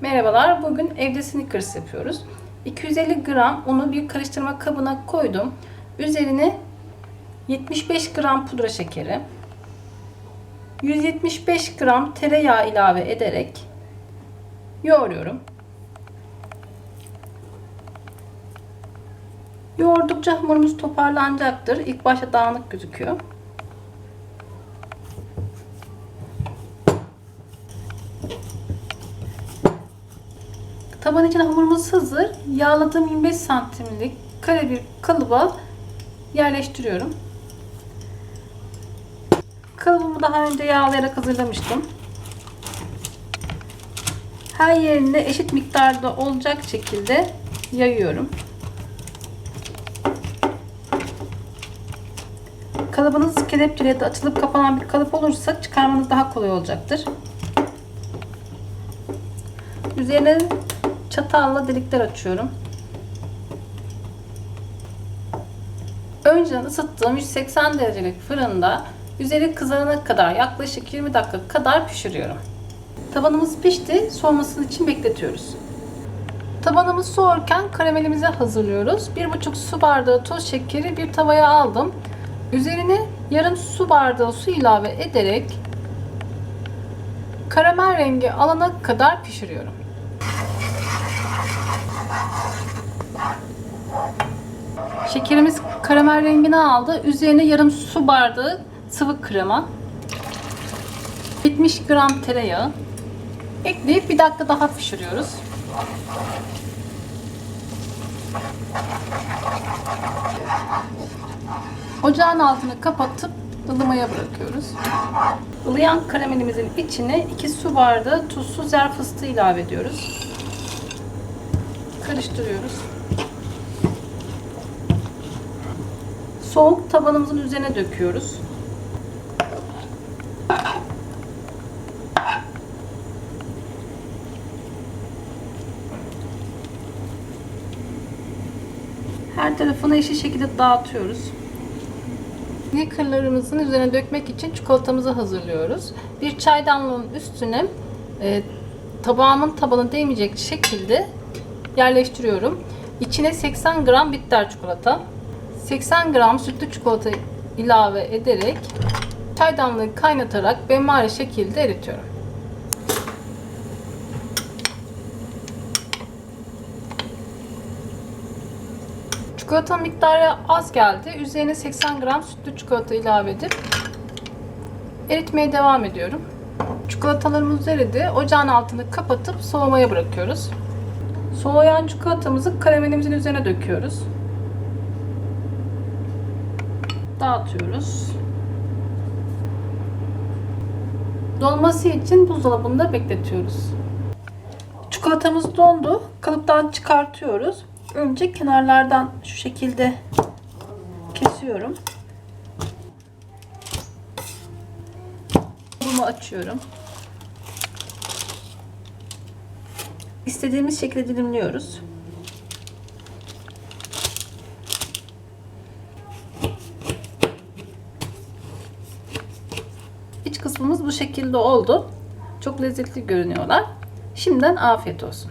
Merhabalar, bugün evde sneakers yapıyoruz. 250 gram unu bir karıştırma kabına koydum. Üzerine 75 gram pudra şekeri, 175 gram tereyağı ilave ederek yoğuruyorum. Yoğurdukça hamurumuz toparlanacaktır. İlk başta dağınık gözüküyor. Taban için hamurumuz hazır. Yağladığım 25 santimlik kare bir kalıba yerleştiriyorum. Kalıbımı daha önce yağlayarak hazırlamıştım. Her yerinde eşit miktarda olacak şekilde yayıyorum. Kalıbınız kelepçeyle ya da açılıp kapanan bir kalıp olursa çıkarmanız daha kolay olacaktır. Üzerine çatalla delikler açıyorum. Önceden ısıttığım 180 derecelik fırında üzeri kızarana kadar yaklaşık 20 dakika kadar pişiriyorum. Tabanımız pişti. Soğuması için bekletiyoruz. Tabanımız soğurken karamelimizi hazırlıyoruz. 1,5 su bardağı toz şekeri bir tavaya aldım. Üzerine yarım su bardağı su ilave ederek karamel rengi alana kadar pişiriyorum. Şekerimiz karamel rengini aldı. Üzerine yarım su bardağı sıvı krema. 70 gram tereyağı. Ekleyip bir dakika daha pişiriyoruz. Ocağın altını kapatıp ılımaya bırakıyoruz. Ilıyan karamelimizin içine 2 su bardağı tuzsuz yer fıstığı ilave ediyoruz. Karıştırıyoruz. Soğuk tabanımızın üzerine döküyoruz. Her tarafını eşit şekilde dağıtıyoruz. Snickerlarımızın üzerine dökmek için çikolatamızı hazırlıyoruz. Bir çaydanlığın üstüne e, tabağımın tabanı değmeyecek şekilde yerleştiriyorum. İçine 80 gram bitter çikolata, 80 gram sütlü çikolata ilave ederek çaydanlığı kaynatarak benmari şekilde eritiyorum. Çikolata miktarı az geldi. Üzerine 80 gram sütlü çikolata ilave edip eritmeye devam ediyorum. Çikolatalarımız eridi. Ocağın altını kapatıp soğumaya bırakıyoruz. Soğuyan çikolatamızı karamelimizin üzerine döküyoruz. Dağıtıyoruz. Dolması için buzdolabında bekletiyoruz. Çikolatamız dondu. Kalıptan çıkartıyoruz. Önce kenarlardan şu şekilde kesiyorum. Bunu açıyorum. İstediğimiz şekilde dilimliyoruz. İç kısmımız bu şekilde oldu. Çok lezzetli görünüyorlar. Şimdiden afiyet olsun.